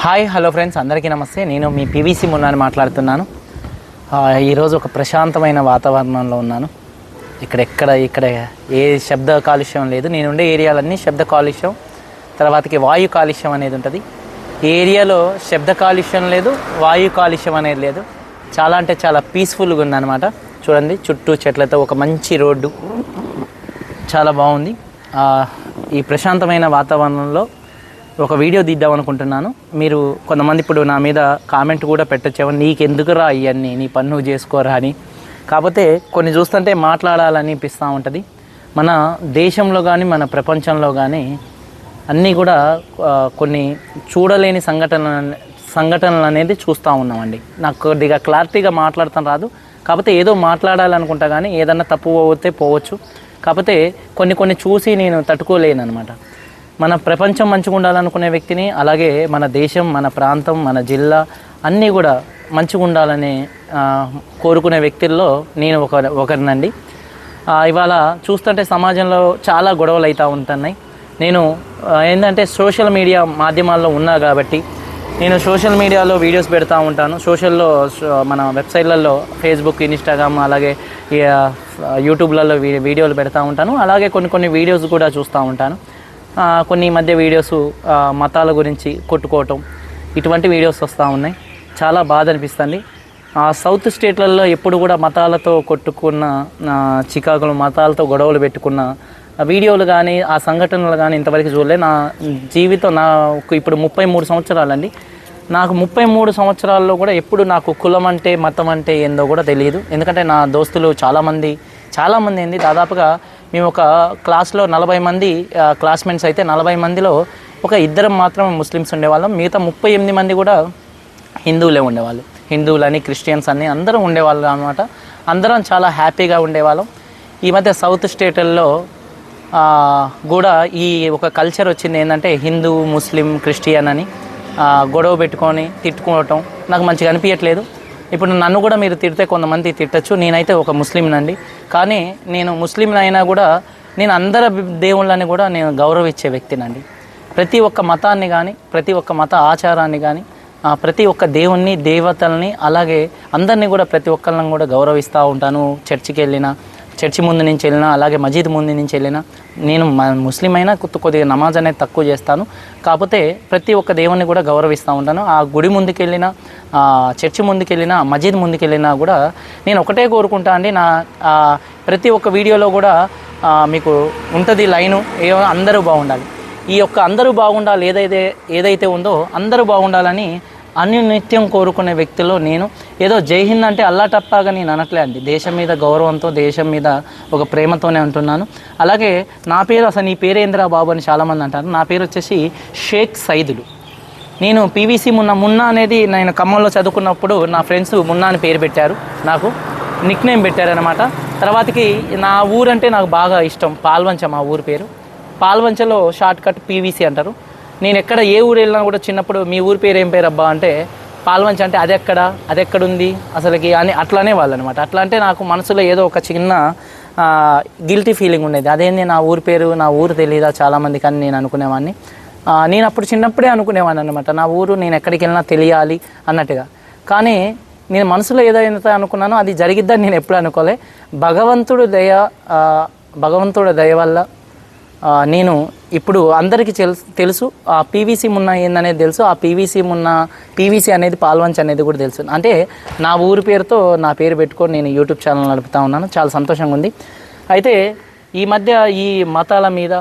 Hi hello friends అందరికీ నమస్తే. నేను మీ పీవీసీ మున్నాని మాట్లాడుతున్నాను. ఈరోజు ఒక ప్రశాంతమైన వాతావరణంలో ఉన్నాను. ఇక్కడ ఎక్కడ ఇక్కడ ఏ శబ్ద కాలుష్యం లేదు. నేను ఉండే ఏరియాలన్నీ శబ్ద కాలుష్యం తర్వాతకి వాయు కాలుష్యం అనేది ఉంటుంది. ఈ ఏరియాలో శబ్ద కాలుష్యం లేదు వాయు కాలుష్యం అనేది లేదు. చాలా అంటే చాలా పీస్ఫుల్గా ఉందన్నమాట. చూడండి చుట్టూ చెట్లతో ఒక మంచి రోడ్డు. చాలా బాగుంది. ఈ ప్రశాంతమైన వాతావరణంలో ఒక వీడియో తీద్దాం అనుకుంటున్నాను. మీరు కొంతమంది ఇప్పుడు నా మీద కామెంట్ కూడా పెట్టచ్చేవా నీకెందుకురా ఇవన్నీ నీ పని నువ్వు చేసుకోరా? అని. కాకపోతే కొన్ని చూస్తుంటే మాట్లాడాలని అనిపిస్తూ ఉంటుంది. మన దేశంలో కానీ మన ప్రపంచంలో కానీ అన్నీ కూడా కొన్ని చూడలేని సంఘటనలు సంఘటనలు అనేది చూస్తూ ఉన్నామండి. నాకు కొద్దిగా క్లారిటీగా మాట్లాడతాం రాదు. కాకపోతే ఏదో మాట్లాడాలనుకుంటా కానీ ఏదన్నా తప్పు పోతే పోవచ్చు. కాకపోతే కొన్ని కొన్ని చూసి నేను తట్టుకోలేను అనమాట మన ప్రపంచం మంచిగా ఉండాలనుకునే వ్యక్తిని అలాగే మన దేశం మన ప్రాంతం మన జిల్లా అన్నీ కూడా మంచిగా ఉండాలని కోరుకునే వ్యక్తుల్లో నేను ఒక ఒకరినండి. ఇవాళ చూస్తుంటే సమాజంలో చాలా గొడవలు అవుతూ ఉంటున్నాయి. నేను ఏంటంటే సోషల్ మీడియా మాధ్యమాల్లో ఉన్నా కాబట్టి నేను సోషల్ మీడియాలో వీడియోస్ పెడతా ఉంటాను. సోషల్లో మన వెబ్సైట్లలో ఫేస్బుక్ ఇన్స్టాగ్రామ్ అలాగే యూట్యూబ్లలో వీడియోలు పెడతా ఉంటాను. అలాగే కొన్ని కొన్ని వీడియోస్ కూడా చూస్తూ ఉంటాను. కొన్ని మధ్య వీడియోస్ మతాల గురించి కొట్టుకోవటం ఇటువంటి వీడియోస్ వస్తూ ఉన్నాయి. చాలా బాధ అనిపిస్తుంది. ఆ సౌత్ స్టేట్లలో ఎప్పుడు కూడా మతాలతో కొట్టుకున్న చికాకులు మతాలతో గొడవలు పెట్టుకున్న వీడియోలు కానీ ఆ సంఘటనలు కానీ ఇంతవరకు చూడలే నా జీవితం నాకు ఇప్పుడు ముప్పై మూడు సంవత్సరాలండి. నాకు ముప్పై మూడు సంవత్సరాల్లో కూడా ఎప్పుడు నాకు కులం అంటే మతం అంటే ఏందో కూడా తెలియదు. ఎందుకంటే నా దోస్తులు చాలామంది చాలామంది ఏంది దాదాపుగా మేము ఒక క్లాస్లో నలభై మంది క్లాస్మేట్స్ అయితే నలభై మందిలో ఒక ఇద్దరం మాత్రం ముస్లిమ్స్ ఉండేవాళ్ళం. మిగతా ముప్పై ఎనిమిది మంది కూడా హిందువులే ఉండేవాళ్ళు. హిందువులని క్రిస్టియన్స్ అని అందరం ఉండేవాళ్ళు అనమాట అందరం చాలా హ్యాపీగా ఉండేవాళ్ళం. ఈ మధ్య సౌత్ స్టేట్లలో కూడా ఈ ఒక కల్చర్ వచ్చింది ఏంటంటే హిందూ ముస్లిం క్రిస్టియన్ అని గొడవ పెట్టుకొని తిట్టుకోవటం. నాకు మంచిగా అనిపించట్లేదు ఇప్పుడు నన్ను కూడా మీరు తిడితే కొంతమంది తిట్టచ్చు. నేనైతే ఒక ముస్లింనండి. కానీ నేను ముస్లిం అయినా కూడా నేను అందరి దేవుళ్ళని కూడా నేను గౌరవించే వ్యక్తినండి. ప్రతి ఒక్క మతాన్ని కానీ ప్రతి ఒక్క మత ఆచారాన్ని కానీ ఆ, ప్రతి ఒక్క దేవుణ్ణి దేవతల్ని అలాగే అందరినీ కూడా ప్రతి ఒక్కరిని కూడా గౌరవిస్తూ ఉంటాను. చర్చికి వెళ్ళినా చర్చి ముందు నుంచి వెళ్ళినా అలాగే మజీద్ ముందు నుంచి వెళ్ళినా నేను ముస్లిం అయినా కొద్దిగా నమాజ్ అనేది తక్కువ చేస్తాను. కాకపోతే ప్రతి ఒక్క దేవుణ్ణి కూడా గౌరవిస్తూ ఉంటాను. ఆ గుడి ముందుకెళ్ళినా ఆ చర్చి ముందుకెళ్ళినా మజీద్ ముందుకెళ్ళినా కూడా నేను ఒకటే కోరుకుంటా అండి. నా ప్రతి ఒక్క వీడియోలో కూడా మీకు ఉంటుంది లైను ఏ అందరూ బాగుండాలి. ఈ యొక్క అందరూ బాగుండాలి ఏదైతే ఏదైతే ఉందో అందరూ బాగుండాలని నిత్యం కోరుకునే వ్యక్తిలో నేను. ఏదో జై హింద్ అంటే అల్లా టప్పాగా నేను అనట్లే అండి. దేశం మీద గౌరవంతో దేశం మీద ఒక ప్రేమతోనే అంటున్నాను అలాగే నా పేరు అసలు నీ పేరేంద్రా బాబు అని చాలామంది అంటారు. నా పేరు వచ్చేసి షేక్ సైదులు. నేను పీవీసీ మున్న మున్నా అనేది నేను ఖమ్మంలో చదువుకున్నప్పుడు నా ఫ్రెండ్స్ మున్నా అని పేరు పెట్టారు. నాకు నిక్ నేమ్ పెట్టారనమాట తర్వాతకి నా ఊరంటే నాకు బాగా ఇష్టం. పాల్వంచ మా ఊరు పేరు. పాల్వంచలో షార్ట్ కట్ పీవీసీ అంటారు. నేను ఎక్కడ ఏ ఊరు వెళ్ళినా కూడా చిన్నప్పుడు మీ ఊరి పేరు ఏం పేరు అబ్బా అంటే పాల్వంచ్ అంటే అది ఎక్కడ? అది ఎక్కడుంది? అసలుకి అని అట్లానే వాళ్ళనమాట. అట్లా అంటే నాకు మనసులో ఏదో ఒక చిన్న గిల్టీ ఫీలింగ్ ఉండేది. అదేంది నా ఊరి పేరు నా ఊరు తెలియదా చాలామందికి అని నేను అనుకునేవాడిని నేను అప్పుడు చిన్నప్పుడే అనుకునేవాడిని అనమాట నా ఊరు నేను ఎక్కడికి వెళ్ళినా తెలియాలి అన్నట్టుగా. కానీ నేను మనసులో ఏదైతే అనుకున్నానో అది జరిగిద్దని నేను ఎప్పుడు అనుకోలే. భగవంతుడు దయ భగవంతుడు దయ వల్ల నేను ఇప్పుడు అందరికీ తెలుసు తెలుసు ఆ పీవీసీ మున్న ఏందనేది తెలుసు ఆ పీవీసీ మున్న పీవీసీ అనేది పాల్వంచ్ అనేది కూడా తెలుసు. అంటే నా ఊరి పేరుతో నా పేరు పెట్టుకొని నేను యూట్యూబ్ ఛానల్ నడుపుతా ఉన్నాను చాలా సంతోషంగా ఉంది. అయితే ఈ మధ్య ఈ మతాల మీద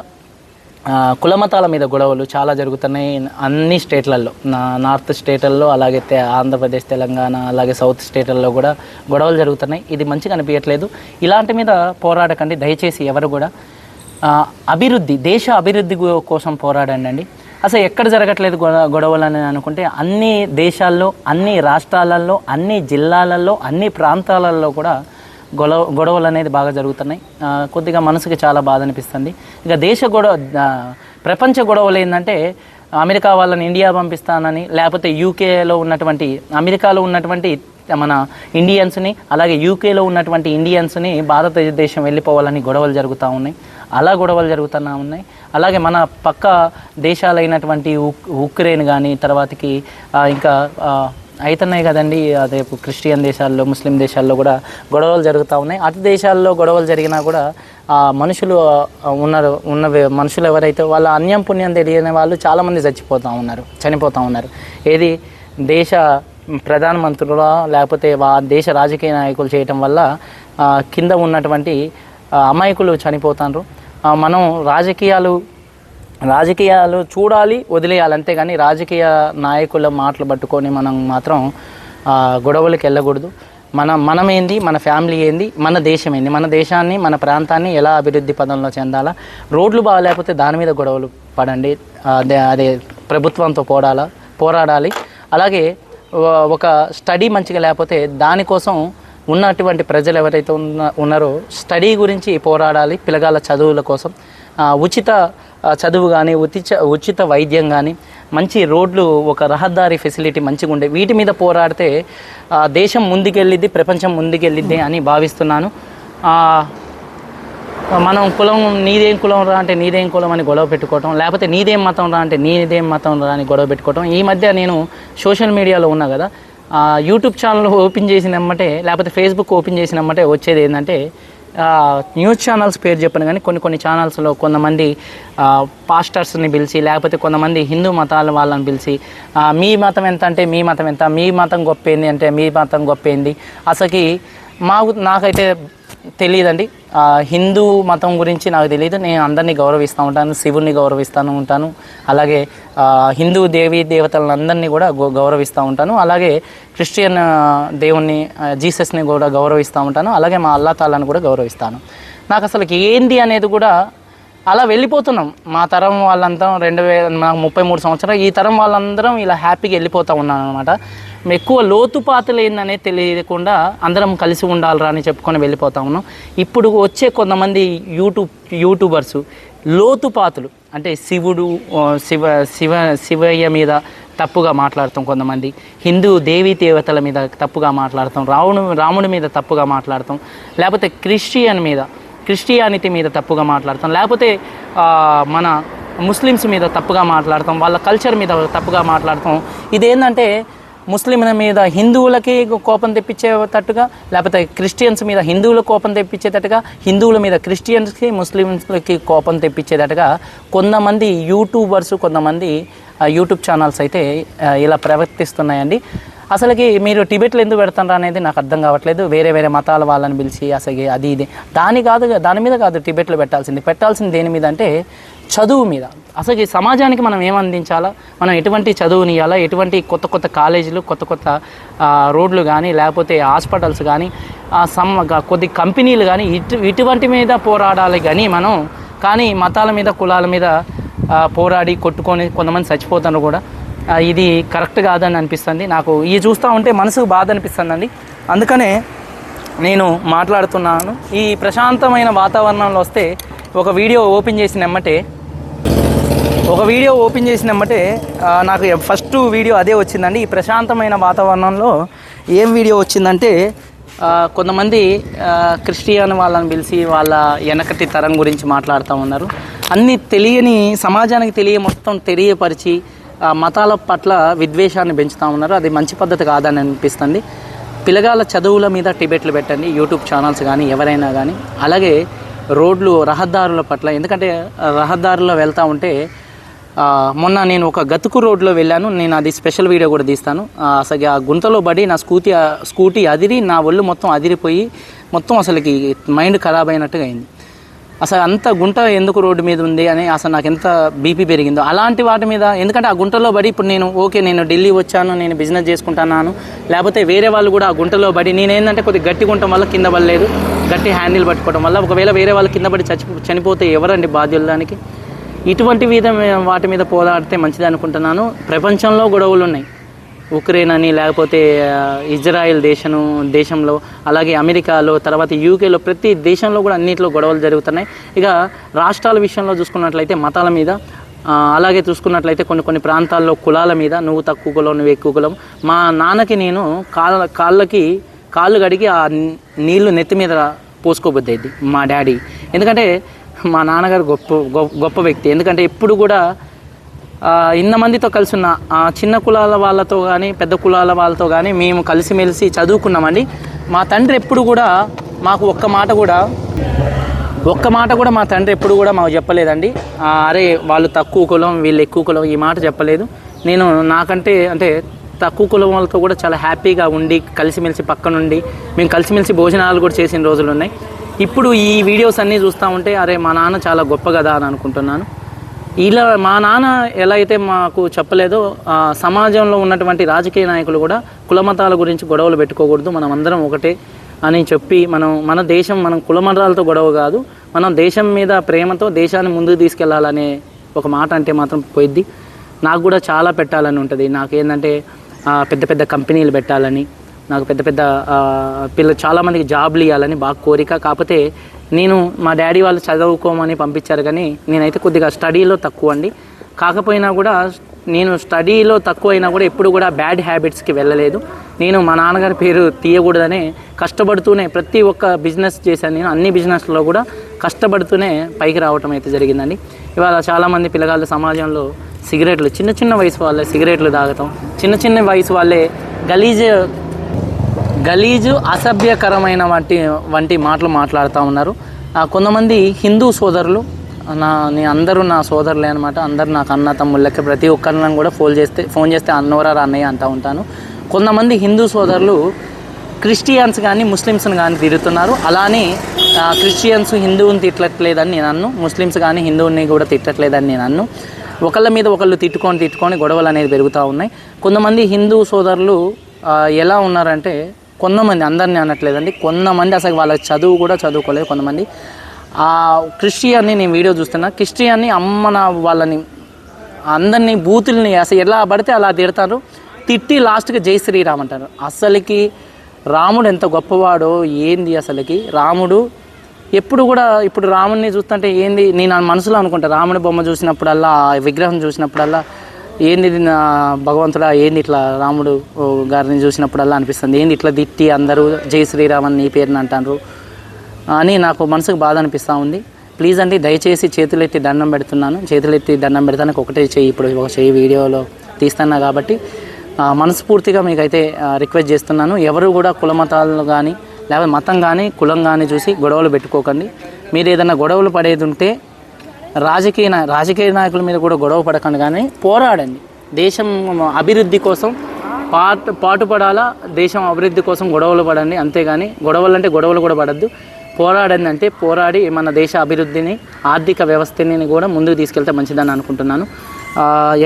కుల మతాల మీద గొడవలు చాలా జరుగుతున్నాయి అన్ని స్టేట్లలో నా నార్త్ స్టేట్లలో అలాగే ఆంధ్రప్రదేశ్ తెలంగాణ అలాగే సౌత్ స్టేట్లలో కూడా గొడవలు జరుగుతున్నాయి. ఇది మంచిగా అనిపించట్లేదు ఇలాంటి మీద పోరాడకండి దయచేసి ఎవరు కూడా. అభివృద్ధి దేశ అభివృద్ధి కోసం పోరాడండి అండి. అసలు ఎక్కడ జరగట్లేదు గొడవలు అని అనుకుంటే అన్ని దేశాల్లో అన్ని రాష్ట్రాలలో అన్ని జిల్లాలలో అన్ని ప్రాంతాలలో కూడా గొడవ గొడవలు అనేది బాగా జరుగుతున్నాయి. కొద్దిగా మనసుకి చాలా బాధ అనిపిస్తుంది. ఇక దేశ గొడవ ప్రపంచ గొడవలు ఏంటంటే అమెరికా వాళ్ళని ఇండియా పంపిస్తానని లేకపోతే యూకేలో ఉన్నటువంటి అమెరికాలో ఉన్నటువంటి మన ఇండియన్స్ని అలాగే యూకేలో ఉన్నటువంటి ఇండియన్స్ని భారతదేశం వెళ్ళిపోవాలని గొడవలు జరుగుతూ ఉన్నాయి. అలా గొడవలు జరుగుతున్నా ఉన్నాయి. అలాగే మన పక్క దేశాలైనటువంటి ఉక్ ఉక్రెయిన్ కానీ తర్వాతకి ఇంకా అవుతున్నాయి కదండి. అదే క్రిస్టియన్ దేశాల్లో ముస్లిం దేశాల్లో కూడా గొడవలు జరుగుతూ ఉన్నాయి. అటు దేశాల్లో గొడవలు జరిగినా కూడా ఆ మనుషులు ఉన్నారు ఉన్న మనుషులు ఎవరైతే వాళ్ళ అన్యం పుణ్యం తెలియని వాళ్ళు చాలామంది చచ్చిపోతూ ఉన్నారు చనిపోతూ ఉన్నారు. ఏది దేశ ప్రధానమంత్రుల లేకపోతే వా దేశ రాజకీయ నాయకులు చేయటం వల్ల కింద ఉన్నటువంటి అమాయకులు చనిపోతారు మనం రాజకీయాలు రాజకీయాలు చూడాలి వదిలేయాలి. అంతేగాని రాజకీయ నాయకుల మాటలు పట్టుకొని మనం మాత్రం గొడవలకు వెళ్ళకూడదు. మన మనం ఏంది? మన ఫ్యామిలీ ఏంది? మన దేశం ఏంది? మన దేశాన్ని మన ప్రాంతాన్ని ఎలా అభివృద్ధి పదంలో చెందాలా? రోడ్లు బాగాలేకపోతే దాని మీద గొడవలు పడండి. అదే అదే ప్రభుత్వంతో పోడాలా పోరాడాలి. అలాగే ఒక స్టడీ మంచిగా లేకపోతే దానికోసం ఉన్నటువంటి ప్రజలు ఎవరైతే ఉన్న ఉన్నారో స్టడీ గురించి పోరాడాలి పిల్లగాళ్ళ చదువుల కోసం. ఉచిత చదువు కానీ ఉచిత ఉచిత వైద్యం కానీ మంచి రోడ్లు ఒక రహదారి ఫెసిలిటీ మంచిగా ఉండే వీటి మీద పోరాడితే దేశం ముందుకెళ్ళిద్ది ప్రపంచం ముందుకెళ్ళిద్ది అని భావిస్తున్నాను. మనం కులం నీదేం కులం రా అంటే నీదేం కులం అని గొడవ పెట్టుకోవటం లేకపోతే నీదేం మతం రా అంటే నీదేం మతం రా అని గొడవ పెట్టుకోవటం. ఈ మధ్య నేను సోషల్ మీడియాలో ఉన్నా కదా యూట్యూబ్ ఛానల్ ఓపెన్ చేసినమ్మటే లేకపోతే ఫేస్బుక్ ఓపెన్ చేసినమ్మటే వచ్చేది ఏంటంటే న్యూస్ ఛానల్స్ పేరు చెప్పను కానీ కొన్ని కొన్ని ఛానల్స్లో కొంతమంది పాస్టర్స్ని పిలిచి లేకపోతే కొంతమంది హిందూ మతాల వాళ్ళని పిలిచి మీ మతం ఎంత అంటే మీ మతం ఎంత మీ మతం గొప్ప ఏంది అంటే మీ మతం గొప్ప ఏంది? అసలుకి మాకు నాకైతే తెలియదండి హిందూ మతం గురించి నాకు తెలియదు నేను అందరినీ గౌరవిస్తూ ఉంటాను శివుణ్ణి గౌరవిస్తాను ఉంటాను. అలాగే హిందూ దేవి దేవతలందరినీ అందరినీ కూడా గౌరవిస్తూ ఉంటాను. అలాగే క్రిస్టియన్ దేవుణ్ణి జీసస్ని కూడా గౌరవిస్తూ ఉంటాను. అలాగే మా అల్లా తాలాను కూడా గౌరవిస్తాను. నాకు అసలు ఏంటి అనేది కూడా అలా వెళ్ళిపోతున్నాం. మా తరం వాళ్ళంతా రెండు వేల నాకు ముప్పై మూడు సంవత్సరాలు ఈ తరం వాళ్ళందరం ఇలా హ్యాపీగా వెళ్ళిపోతూ ఉన్నాం అనమాట ఎక్కువ లోతుపాతలు ఏందనేది తెలియకుండా అందరం కలిసి ఉండాలిరా అని చెప్పుకొని వెళ్ళిపోతా ఉన్నాం. ఇప్పుడు వచ్చే కొంతమంది యూట్యూబ్ యూట్యూబర్స్ లోతుపాతులు అంటే శివుడు శివ శివ శివయ్య మీద తప్పుగా మాట్లాడతాం కొంతమంది. హిందూ దేవీ దేవతల మీద తప్పుగా మాట్లాడతాం. రావణు రాముడి మీద తప్పుగా మాట్లాడతాం. లేకపోతే క్రిస్టియన్ మీద క్రిస్టియానిటీ మీద తప్పుగా మాట్లాడతాం. లేకపోతే మన ముస్లిమ్స్ మీద తప్పుగా మాట్లాడతాం. వాళ్ళ కల్చర్ మీద తప్పుగా మాట్లాడతాం. ఇదేంటంటే ముస్లింల మీద హిందువులకి కోపం తెప్పించేటట్టుగా లేకపోతే క్రిస్టియన్స్ మీద హిందువుల కోపం తెప్పించేటట్టుగా హిందువుల మీద క్రిస్టియన్స్కి ముస్లిమ్స్కి కోపం తెప్పించేటట్టుగా కొంతమంది యూట్యూబర్స్ కొంతమంది యూట్యూబ్ ఛానల్స్ అయితే ఇలా ప్రవర్తిస్తున్నాయండి. అసలుకి మీరు టిబెట్లు ఎందుకు పెడతారు అనేది నాకు అర్థం కావట్లేదు. వేరే వేరే మతాల వాళ్ళని పిలిచి అసలు అది ఇది. దాని కాదు దాని మీద కాదు టిబెట్లు పెట్టాల్సింది. పెట్టాల్సింది దేని మీద అంటే చదువు మీద. అసలు ఈ సమాజానికి మనం ఏం అందించాలా? మనం ఎటువంటి చదువుని ఇవ్వాలా ఎటువంటి కొత్త కొత్త కాలేజీలు కొత్త కొత్త రోడ్లు కానీ లేకపోతే హాస్పిటల్స్ కానీ సమ్ కొద్ది కంపెనీలు కానీ ఇటు ఇటువంటి మీద పోరాడాలి కానీ మనం. కానీ మతాల మీద కులాల మీద పోరాడి కొట్టుకొని కొంతమంది చచ్చిపోతారు కూడా. ఇది కరెక్ట్ కాదని అనిపిస్తుంది. నాకు ఇవి చూస్తూ ఉంటే మనసుకు బాధ అనిపిస్తుందండి. అందుకనే నేను మాట్లాడుతున్నాను. ఈ ప్రశాంతమైన వాతావరణంలో వస్తే ఒక వీడియో ఓపెన్ చేసినమ్మటే ఒక వీడియో ఓపెన్ చేసినమ్మటే నాకు ఫస్ట్ వీడియో అదే వచ్చిందండి. ఈ ప్రశాంతమైన వాతావరణంలో ఏం వీడియో వచ్చిందంటే కొంతమంది క్రిస్టియన్ వాళ్ళని పిలిచి వాళ్ళ వెనకటి తరం గురించి మాట్లాడుతూ ఉన్నారు. అన్ని తెలియని సమాజానికి తెలియ మొత్తం తెలియపరిచి మతాల పట్ల విద్వేషాన్ని పెంచుతూ ఉన్నారు. అది మంచి పద్ధతి కాదని అనిపిస్తుంది. పిల్లగాళ్ళ చదువుల మీద టిబెట్లు పెట్టండి. యూట్యూబ్ ఛానల్స్ కానీ ఎవరైనా కానీ. అలాగే రోడ్లు రహదారుల పట్ల. ఎందుకంటే రహదారుల్లో వెళ్తూ ఉంటే మొన్న నేను ఒక గతుకు రోడ్లో వెళ్ళాను. నేను అది స్పెషల్ వీడియో కూడా తీస్తాను. అసలు ఆ గుంతలో పడి నా స్కూటీ స్కూటీ అదిరి నా ఒళ్ళు మొత్తం అదిరిపోయి మొత్తం అసలుకి మైండ్ ఖరాబ్ అయినట్టుగా అయింది. అసలు అంత గుంట ఎందుకు రోడ్డు మీద ఉంది అని అసలు నాకు ఎంత బీపీ పెరిగిందో. అలాంటి వాటి మీద ఎందుకంటే ఆ గుంటలో పడి ఇప్పుడు నేను ఓకే నేను ఢిల్లీ వచ్చాను నేను బిజినెస్ చేసుకుంటున్నాను. లేకపోతే వేరే వాళ్ళు కూడా ఆ గుంటలో పడి నేనేంటంటే కొద్దిగా గట్టి గుంటం వల్ల కింద పడలేదు. గట్టి హ్యాండిల్ పట్టుకోవడం వల్ల ఒకవేళ వేరే వాళ్ళు కింద పడి చచ్చి చనిపోతే ఎవరండి బాధ్యులు దానికి? ఇటువంటి విధ వాటి మీద పోరాడితే మంచిది అనుకుంటున్నాను. ప్రపంచంలో గొడవలు ఉన్నాయి. ఉక్రెయిన్ అని లేకపోతే ఇజ్రాయెల్ దేశము దేశంలో అలాగే అమెరికాలో తర్వాత యూకేలో ప్రతి దేశంలో కూడా అన్నింటిలో గొడవలు జరుగుతున్నాయి. ఇక రాష్ట్రాల విషయంలో చూసుకున్నట్లయితే మతాల మీద అలాగే చూసుకున్నట్లయితే కొన్ని కొన్ని ప్రాంతాల్లో కులాల మీద నువ్వు తక్కువ కులం నువ్వు ఎక్కువ కులం. మా నాన్నకి నేను కాళ్ళ కాళ్ళకి కాళ్ళు కడిగి ఆ నీళ్ళు నెత్తి మీద పోసుకోబుద్ది మా డాడీ. ఎందుకంటే మా నాన్నగారు గొప్ప గొప్ప గొప్ప వ్యక్తి. ఎందుకంటే ఎప్పుడు కూడా ఇంతమందితో కలిసి ఉన్న చిన్న కులాల వాళ్ళతో కానీ పెద్ద కులాల వాళ్ళతో కానీ మేము కలిసిమెలిసి చదువుకున్నామండి. మా తండ్రి ఎప్పుడు కూడా మాకు ఒక్క మాట కూడా ఒక్క మాట కూడా మా తండ్రి ఎప్పుడు కూడా మాకు చెప్పలేదండి. అరే వాళ్ళు తక్కువ కులం వీళ్ళు ఎక్కువ కులం ఈ మాట చెప్పలేదు. నేను నాకంటే అంటే తక్కువ కులం వాళ్ళతో కూడా చాలా హ్యాపీగా ఉండి కలిసిమెలిసి పక్కనుండి మేము కలిసిమెలిసి భోజనాలు కూడా చేసిన రోజులు ఉన్నాయి. ఇప్పుడు ఈ వీడియోస్ అన్నీ చూస్తూ ఉంటే అరే మా నాన్న చాలా గొప్ప కదా అని అనుకుంటున్నాను. ఇలా మా నాన్న ఎలా అయితే మాకు చెప్పలేదో సమాజంలో ఉన్నటువంటి రాజకీయ నాయకులు కూడా కులమతాల గురించి గొడవలు పెట్టుకోకూడదు మనం అందరం ఒకటే అని చెప్పి మనం మన దేశం మనం కులమతాలతో గొడవ కాదు మనం దేశం మీద ప్రేమతో దేశాన్ని ముందుకు తీసుకెళ్ళాలనే ఒక మాట అంటే మాత్రం పోయిద్ది. నాకు కూడా చాలా పెట్టాలని ఉంటుంది. నాకు ఏంటంటే పెద్ద పెద్ద కంపెనీలు పెట్టాలని నాకు పెద్ద పెద్ద పిల్ల చాలామందికి జాబ్లు ఇవ్వాలని బాగా కోరిక. కాకపోతే నేను మా డాడీ వాళ్ళు చదువుకోమని పంపించారు కానీ నేనైతే కొద్దిగా స్టడీలో తక్కువ అండి కాకపోయినా కూడా నేను స్టడీలో తక్కువ అయినా కూడా ఎప్పుడు కూడా బ్యాడ్ హ్యాబిట్స్కి వెళ్ళలేదు. నేను మా నాన్నగారి పేరు తీయకూడదనే కష్టపడుతూనే ప్రతి ఒక్క బిజినెస్ చేశాను నేను. అన్ని బిజినెస్లో కూడా కష్టపడుతూనే పైకి రావటం అయితే జరిగిందండి. ఇవాళ చాలామంది పిల్లగాళ్ళు సమాజంలో సిగరెట్లు చిన్న చిన్న వయసు వాళ్ళే సిగరెట్లు తాగటం చిన్న చిన్న వయసు వాళ్ళే గలీజ్ గలీజు అసభ్యకరమైన వంటి వంటి మాటలు మాట్లాడుతూ ఉన్నారు. కొంతమంది హిందూ సోదరులు నా నీ అందరూ నా సోదరులే అనమాట అందరు నాకు అన్న తమ్ముళ్ళకి ప్రతి ఒక్కరిని కూడా ఫోన్ చేస్తే ఫోన్ చేస్తే అన్నవరా అన్నయ్య అంటూ ఉంటాను. కొంతమంది హిందూ సోదరులు క్రిస్టియన్స్ కానీ ముస్లిమ్స్ని కానీ తిరుగుతున్నారు అలానే క్రిస్టియన్స్ హిందువుని తిట్టట్లేదని నేను అన్ను. ముస్లిమ్స్ కానీ హిందువుని కూడా తిట్టట్లేదని నేను అన్ను. ఒకళ్ళ మీద ఒకళ్ళు తిట్టుకొని తిట్టుకొని గొడవలు అనేది పెరుగుతూ ఉన్నాయి. కొంతమంది హిందూ సోదరులు ఎలా ఉన్నారంటే కొంతమంది అందరినీ అనట్లేదండి. కొంతమంది అసలు వాళ్ళ చదువు కూడా చదువుకోలేదు కొంతమంది. ఆ క్రిస్టియన్ని నేను వీడియో చూస్తున్నా. క్రిస్టియన్ని అమ్మన వాళ్ళని అందరినీ బూతుల్ని అసలు ఎలా పడితే అలా తిడతారు. తిట్టి లాస్ట్కి జై శ్రీరామ్ అంటారు. అసలుకి రాముడు ఎంత గొప్పవాడో ఏంది అసలుకి? రాముడు ఎప్పుడు కూడా ఇప్పుడు రాముడిని చూస్తుంటే ఏంది నేను మనసులో అనుకుంటా. రాముడి బొమ్మ చూసినప్పుడల్లా ఆ విగ్రహం చూసినప్పుడల్లా ఏంది నా భగవంతుడా? ఏంది ఇట్లా రాముడు ఓ, గారిని చూసినప్పుడల్లా అనిపిస్తుంది. ఏంది ఇట్లా తిట్టి అందరూ జై శ్రీరామ్ అని నీ పేరుని అంటారు అని నాకు మనసుకు బాధ అనిపిస్తూ ఉంది. ప్లీజ్ అండి దయచేసి చేతులెత్తి దండం పెడుతున్నాను. చేతులెత్తి దండం పెడతానికి ఒకటే చెయ్యి. ఇప్పుడు ఒక చేయి వీడియోలో తీస్తున్నా కాబట్టి మనస్ఫూర్తిగా మీకైతే రిక్వెస్ట్ చేస్తున్నాను. ఎవరు కూడా కులమతాలు కానీ లేకపోతే మతం కానీ కులం కానీ చూసి గొడవలు పెట్టుకోకండి. మీరు ఏదైనా గొడవలు పడేది ఉంటే రాజకీయ రాజకీయ నాయకుల మీద కూడా గొడవ పడకండి కానీ పోరాడండి. దేశం అభివృద్ధి కోసం పాటు పాటుపడాలా దేశం అభివృద్ధి కోసం గొడవలు పడండి అంతేగాని గొడవలు అంటే గొడవలు కూడా పడద్దు. పోరాడండి అంటే పోరాడి మన దేశ అభివృద్ధిని ఆర్థిక వ్యవస్థని కూడా ముందుకు తీసుకెళ్తే మంచిదని అనుకుంటున్నాను.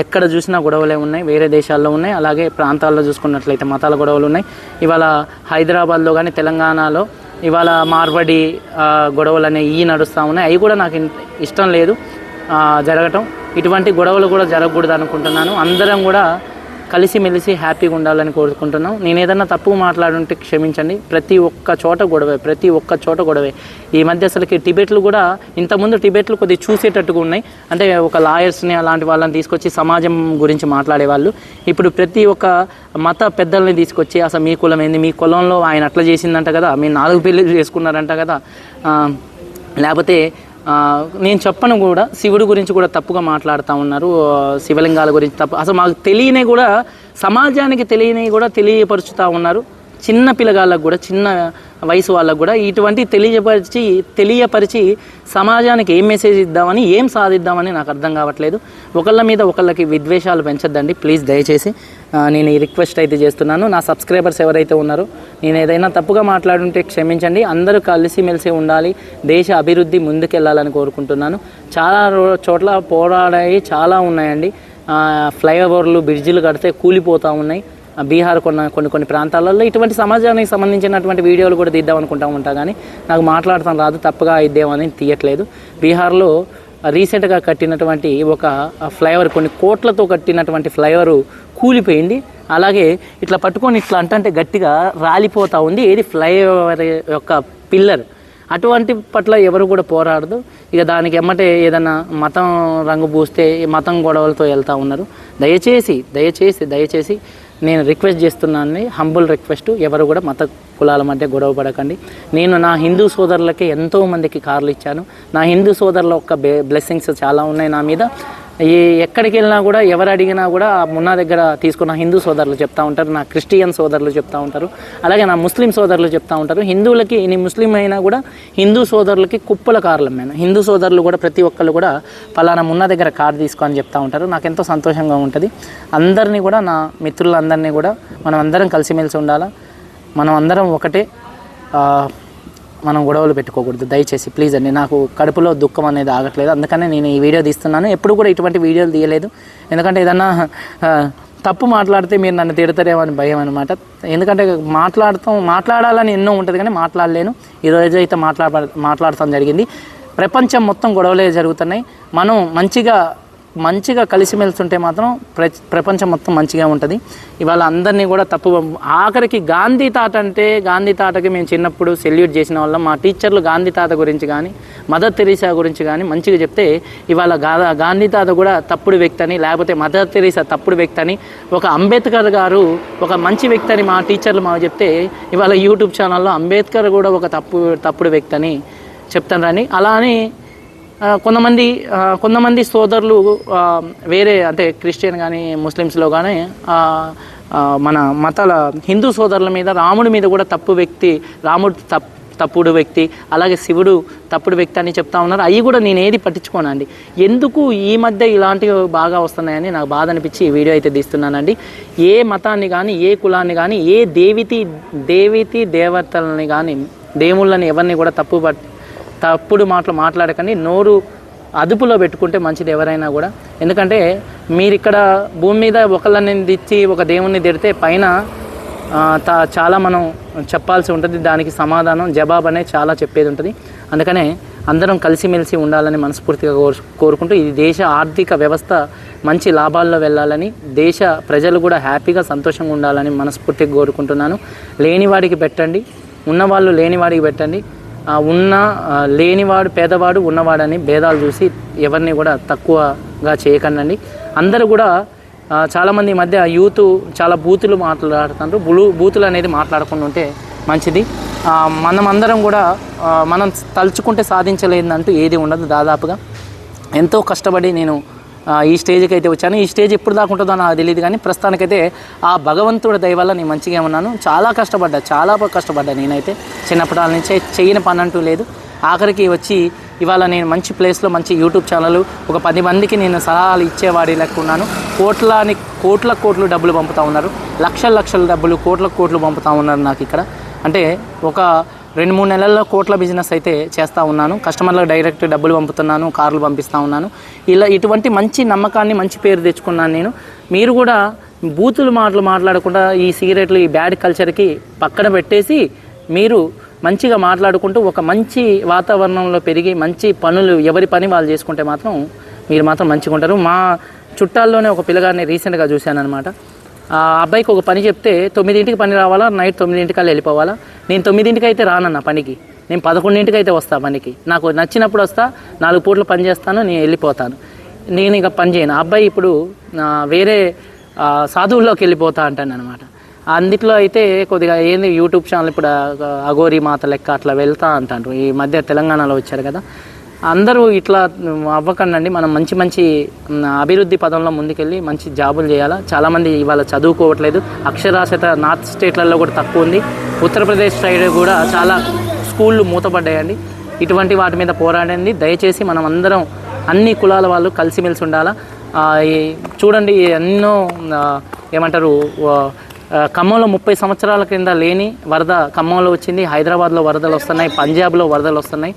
ఎక్కడ చూసినా గొడవలే ఉన్నాయి వేరే దేశాల్లో ఉన్నాయి అలాగే ప్రాంతాల్లో చూసుకున్నట్లయితే మతాల గొడవలు ఉన్నాయి. ఇవాళ హైదరాబాద్లో కానీ తెలంగాణలో ఇవాళ మార్బడి గొడవలు అనేవి ఈ నడుస్తూ ఉన్నాయి. అవి కూడా నాకు ఇష్టం లేదు జరగటం. ఇటువంటి గొడవలు కూడా జరగకూడదు అనుకుంటున్నాను అందరం కూడా కలిసిమెలిసి హ్యాపీగా ఉండాలని కోరుకుంటున్నాం. నేను ఏదన్నా తప్పు మాట్లాడుంటే క్షమించండి. ప్రతి ఒక్క చోట గొడవే ప్రతి ఒక్క చోట గొడవే. ఈ మధ్య అసలుకి టిబెట్లు కూడా ఇంతకుముందు టిబెట్లు కొద్దిగా చూసేటట్టుగా ఉన్నాయి. అంటే ఒక లాయర్స్ని అలాంటి వాళ్ళని తీసుకొచ్చి సమాజం గురించి మాట్లాడేవాళ్ళు ఇప్పుడు ప్రతి ఒక్క మత పెద్దల్ని తీసుకొచ్చి అసలు మీ కులం ఏంది? మీ కులంలో ఆయన అట్లా చేసిందంట కదా. మీరు నాలుగు పెళ్ళిళ్ళు చేసుకున్నారంట కదా. లేకపోతే నేను చెప్పను కూడా శివుడి గురించి కూడా తప్పుగా మాట్లాడుతూ ఉన్నారు శివలింగాల గురించి తప్పు అసలు మాకు తెలియని కూడా సమాజానికి తెలియని కూడా తెలియపరుచుతూ ఉన్నారు. చిన్న పిల్లగాళ్ళకు కూడా చిన్న వయసు వాళ్ళకు కూడా ఇటువంటి తెలియపరిచి తెలియపరిచి సమాజానికి ఏం మెసేజ్ ఇద్దామని ఏం సాధిద్దామని నాకు అర్థం కావట్లేదు. ఒకళ్ళ మీద ఒకళ్ళకి విద్వేషాలు పెంచొద్దండి. ప్లీజ్ దయచేసి నేను ఈ రిక్వెస్ట్ అయితే చేస్తున్నాను. నా సబ్స్క్రైబర్స్ ఎవరైతే ఉన్నారో నేను ఏదైనా తప్పుగా మాట్లాడుంటే క్షమించండి. అందరూ కలిసిమెలిసి ఉండాలి. దేశ అభివృద్ధి ముందుకెళ్ళాలని కోరుకుంటున్నాను. చాలా చోట్ల పోరాడాయి చాలా ఉన్నాయండి. ఫ్లైఓవర్లు బ్రిడ్జిలు కడితే కూలిపోతూ ఉన్నాయి. బీహార్ కొన్న కొన్ని కొన్ని ప్రాంతాలలో ఇటువంటి సమాజానికి సంబంధించినటువంటి వీడియోలు కూడా తీద్దాం అనుకుంటా ఉంటా కానీ నాకు మాట్లాడతాం రాదు తప్పగా ఇద్దామని తీయట్లేదు. బీహార్లో రీసెంట్గా కట్టినటువంటి ఒక ఫ్లైఓవర్ కొన్ని కోట్లతో కట్టినటువంటి ఫ్లైఓవర్ కూలిపోయింది. అలాగే ఇట్లా పట్టుకొని ఇట్లా అంటే గట్టిగా రాలిపోతూ ఉంది. ఏది ఫ్లైఓవర్ యొక్క పిల్లర్. అటువంటి పట్ల ఎవరు కూడా పోరాడదు. ఇక దానికి ఎమ్మటే ఏదైనా మతం రంగు పూస్తే మతం గొడవలతో వెళ్తూ ఉన్నారు. దయచేసి దయచేసి దయచేసి నేను రిక్వెస్ట్ చేస్తున్నాను హంబుల్ రిక్వెస్ట్ ఎవరు కూడా మత కులాల మధ్య గొడవ పడకండి. నేను నా హిందూ సోదరులకి ఎంతో మందికి కార్లు ఇచ్చాను. నా హిందూ సోదరుల యొక్క బ్లెస్సింగ్స్ చాలా ఉన్నాయి నా మీద. ఈ ఎక్కడికి వెళ్ళినా కూడా ఎవరు అడిగినా కూడా మున్నా దగ్గర తీసుకున్న హిందూ సోదరులు చెప్తా ఉంటారు నా క్రిస్టియన్ సోదరులు చెప్తా ఉంటారు అలాగే నా ముస్లిం సోదరులు చెప్తా ఉంటారు. హిందువులకి నీ ముస్లిం అయినా కూడా హిందూ సోదరులకి కుప్పల కార్లు అమ్మాను హిందూ సోదరులు కూడా ప్రతి ఒక్కళ్ళు కూడా పలానా మున్నా దగ్గర కార్ తీసుకో అని చెప్తా ఉంటారు. నాకు ఎంతో సంతోషంగా ఉంటుంది. అందరినీ కూడా నా మిత్రులందరినీ కూడా మనం అందరం కలిసిమెలిసి ఉండాలా? మనం అందరం ఒకటే మనం గొడవలు పెట్టుకోకూడదు. దయచేసి ప్లీజ్ అండి నాకు కడుపులో దుఃఖం అనేది ఆగట్లేదు. అందుకనే నేను ఈ వీడియో తీస్తున్నాను. ఎప్పుడు కూడా ఇటువంటి వీడియోలు తీయలేదు. ఎందుకంటే ఏదన్నా తప్పు మాట్లాడితే మీరు నన్ను తిడతారేమో అని భయం అనమాట ఎందుకంటే మాట్లాడతాం మాట్లాడాలని ఎన్నో ఉంటుంది కానీ మాట్లాడలేను. ఈరోజు అయితే మాట్లాడ మాట్లాడటం జరిగింది. ప్రపంచం మొత్తం గొడవలే జరుగుతున్నాయి. మనం మంచిగా మంచిగా కలిసిమెలిసి ఉంటే మాత్రం ప్ర ప్రపంచం మొత్తం మంచిగా ఉంటుంది. ఇవాళ అందరినీ కూడా తప్పు ఆఖరికి గాంధీ తాత అంటే గాంధీ తాతకి మేము చిన్నప్పుడు సెల్యూట్ చేసిన వాళ్ళం. మా టీచర్లు గాంధీ తాత గురించి కానీ మదర్ తెరీసా గురించి కానీ మంచిగా చెప్తే ఇవాళ గా గాంధీ తాత కూడా తప్పుడు వ్యక్తి అని లేకపోతే మదర్ తెరీసా తప్పుడు వ్యక్తి అని ఒక అంబేద్కర్ గారు ఒక మంచి వ్యక్తి అని మా టీచర్లు మాకు చెప్తే ఇవాళ యూట్యూబ్ ఛానల్లో అంబేద్కర్ కూడా ఒక తప్పు తప్పుడు వ్యక్తి అని చెప్తానని అలా అని కొంతమంది కొంతమంది సోదరులు వేరే అంటే క్రిస్టియన్ కానీ ముస్లిమ్స్లో కానీ మన మతాల హిందూ సోదరుల మీద రాముడి మీద కూడా తప్పు వ్యక్తి రాముడు తప్ తప్పుడు వ్యక్తి అలాగే శివుడు తప్పుడు వ్యక్తి అని చెప్తా ఉన్నారు. అవి కూడా నేను ఏది పట్టించుకోనండి. ఎందుకు ఈ మధ్య ఇలాంటివి బాగా వస్తున్నాయని నాకు బాధ అనిపించి ఈ వీడియో అయితే తీస్తున్నానండి. ఏ మతాన్ని కానీ ఏ కులాన్ని కానీ ఏ దేవితి దేవితి దేవతలని కానీ దేవుళ్ళని ఎవరిని కూడా తప్పు తప్పుడు మాటలు మాట్లాడకండి. నోరు అదుపులో పెట్టుకుంటే మంచిది ఎవరైనా కూడా. ఎందుకంటే మీరు ఇక్కడ భూమి మీద ఒకళ్ళని దిచ్చి ఒక దేవుణ్ణి తిడితే పైన తా చాలా మనం చెప్పాల్సి ఉంటుంది. దానికి సమాధానం జవాబు అనేది చాలా చెప్పేది ఉంటుంది. అందుకనే అందరం కలిసిమెలిసి ఉండాలని మనస్ఫూర్తిగా కోరు కోరుకుంటూ ఇది దేశ ఆర్థిక వ్యవస్థ మంచి లాభాల్లో వెళ్ళాలని దేశ ప్రజలు కూడా హ్యాపీగా సంతోషంగా ఉండాలని మనస్ఫూర్తిగా కోరుకుంటున్నాను. లేనివాడికి పెట్టండి. ఉన్నవాళ్ళు లేనివాడికి పెట్టండి. ఉన్న లేనివాడు పేదవాడు ఉన్నవాడని భేదాలు చూసి ఎవరిని కూడా తక్కువగా చేయకండి అందరూ కూడా చాలామంది ఈ మధ్య యూత్ చాలా బూతులు మాట్లాడుతున్నారు బులు బూతులు అనేది మాట్లాడకుండా ఉంటే మంచిది. మనమందరం మనం అందరం కూడా మనం తలుచుకుంటే సాధించలేదంటూ ఏది ఉండదు దాదాపుగా. ఎంతో కష్టపడి నేను ఈ స్టేజ్కి అయితే వచ్చాను. ఈ స్టేజ్ ఎప్పుడు దాకా ఉంటుందో నాకు తెలియదు కానీ ప్రస్తుతానికైతే ఆ భగవంతుడి దయ వల్ల నేను మంచిగా ఉన్నాను. చాలా కష్టపడ్డా చాలా బాగా కష్టపడ్డా నేనైతే. చిన్నప్పటి నుంచే చేయని పని అంటూ లేదు. ఆఖరికి వచ్చి ఇవాళ నేను మంచి ప్లేస్లో మంచి యూట్యూబ్ ఛానల్ ఒక పది మందికి నేను సలహాలు ఇచ్చేవాడి లెక్క ఉన్నాను కోట్లని కోట్ల కోట్లు డబ్బులు పంపుతా ఉన్నారు. లక్షల లక్షల డబ్బులు కోట్ల కోట్లు పంపుతా ఉన్నారు నాకు ఇక్కడ. అంటే ఒక రెండు మూడు నెలల్లో కోట్ల బిజినెస్ అయితే చేస్తూ ఉన్నాను. కస్టమర్లకు డైరెక్ట్ డబ్బులు పంపుతున్నాను కార్లు పంపిస్తూ ఉన్నాను. ఇలా ఇటువంటి మంచి నమ్మకాన్ని మంచి పేరు తెచ్చుకున్నాను నేను. మీరు కూడా బూతులు మాటలు మాట్లాడకుండా ఈ సిగరెట్లు ఈ బ్యాడ్ కల్చర్కి పక్కన పెట్టేసి మీరు మంచిగా మాట్లాడుకుంటూ ఒక మంచి వాతావరణంలో పెరిగి మంచి పనులు ఎవరి పని వాళ్ళు చేసుకుంటే మాత్రం మీరు మాత్రం మంచిగా ఉంటారు మా చుట్టాల్లోనే ఒక పిల్లగాడిని రీసెంట్గా చూశాను అనమాట ఆ అబ్బాయికి ఒక పని చెప్తే తొమ్మిదింటికి పని రావాలా? నైట్ తొమ్మిదింటికల్లా వెళ్ళిపోవాలా? నేను తొమ్మిదింటికి అయితే రానన్న పనికి. నేను పదకొండింటికి అయితే వస్తా పనికి. నాకు నచ్చినప్పుడు వస్తా నాలుగు పూట్లు పని చేస్తాను నేను వెళ్ళిపోతాను. నేను ఇక పని చేయను. అబ్బాయి ఇప్పుడు వేరే సాధువుల్లోకి వెళ్ళిపోతా అంటాను అనమాట అందుట్లో అయితే కొద్దిగా ఏంది యూట్యూబ్ ఛానల్ ఇప్పుడు అగోరి మాత లెక్క అట్లా వెళ్తా అంటారు. ఈ మధ్య తెలంగాణలో వచ్చారు కదా. అందరూ ఇట్లా అవ్వకండి మనం మంచి మంచి అభివృద్ధి పదంలో ముందుకెళ్ళి మంచి జాబులు చేయాలా? చాలామంది ఇవాళ చదువుకోవట్లేదు. అక్షరాస్యత నార్త్ స్టేట్లలో కూడా తక్కువ ఉంది. ఉత్తరప్రదేశ్ సైడ్ కూడా చాలా స్కూళ్ళు మూతపడ్డాయండి. ఇటువంటి వాటి మీద పోరాడండి. దయచేసి మనం అందరం అన్ని కులాల వాళ్ళు కలిసిమెలిసి ఉండాలా? ఈ చూడండి ఎన్నో ఏమంటారు ఖమ్మంలో ముప్పై సంవత్సరాల క్రింద లేని వరద ఖమ్మంలో వచ్చింది. హైదరాబాద్లో వరదలు వస్తున్నాయి. పంజాబ్లో వరదలు వస్తున్నాయి.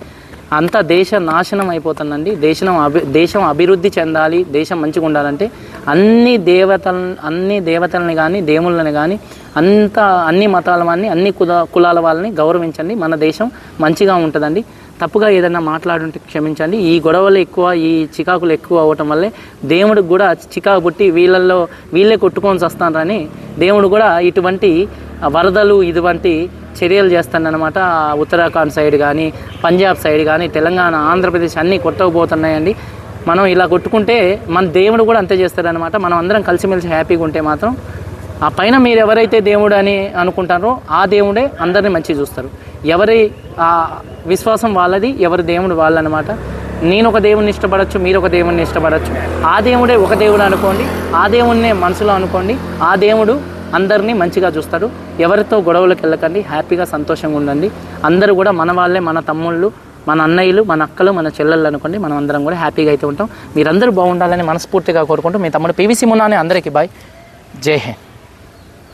అంత దేశ నాశనం అయిపోతుందండి. దేశం అభి దేశం అభివృద్ధి చెందాలి దేశం మంచిగా ఉండాలంటే అన్ని దేవతల అన్ని దేవతలని కానీ దేవుళ్ళని కానీ అంత అన్ని మతాల వాళ్ళని అన్ని కుల కులాల వాళ్ళని గౌరవించండి. మన దేశం మంచిగా ఉంటుందండి. తప్పుగా ఏదైనా మాట్లాడుంటే క్షమించండి. ఈ గొడవలు ఎక్కువ ఈ చికాకులు ఎక్కువ అవ్వటం వల్లే దేవుడికి కూడా చికాకు పుట్టి వీళ్ళల్లో వీళ్ళే కొట్టుకొని వస్తానని దేవుడు కూడా ఇటువంటి వరదలు ఇటువంటి చర్యలు చేస్తానన్నమాట. ఉత్తరాఖండ్ సైడ్ కానీ పంజాబ్ సైడ్ కానీ తెలంగాణ ఆంధ్రప్రదేశ్ అన్నీ కొట్టకపోతున్నాయండి. మనం ఇలా కొట్టుకుంటే మన దేవుడు కూడా అంతే చేస్తారనమాట మనం అందరం కలిసిమెలిసి హ్యాపీగా ఉంటే మాత్రం ఆ పైన మీరు ఎవరైతే దేవుడు అని అనుకుంటారో ఆ దేవుడే అందరిని మంచి చూస్తారు. ఎవరి ఆ విశ్వాసం వాళ్ళది ఎవరి దేవుడు వాళ్ళనమాట నేను ఒక దేవుడిని ఇష్టపడచ్చు మీరు ఒక దేవుడిని ఇష్టపడచ్చు. ఆ దేవుడే ఒక దేవుడు అనుకోండి ఆ దేవుడినే మనసులో అనుకోండి ఆ దేవుడు అందరినీ మంచిగా చూస్తాడు. ఎవరితో గొడవలకు వెళ్ళకండి హ్యాపీగా సంతోషంగా ఉండండి. అందరూ కూడా మన వాళ్ళే మన తమ్ముళ్ళు మన అన్నయ్యలు మన అక్కలు మన చెల్లెళ్ళు అనుకోండి మనం అందరం కూడా హ్యాపీగా అయితే ఉంటాం. మీరందరూ బాగుండాలని మనస్ఫూర్తిగా కోరుకుంటూ మీ తమ్ముడు పీవీసీ మున్నానే అందరికీ బాయ్. జై హింద్.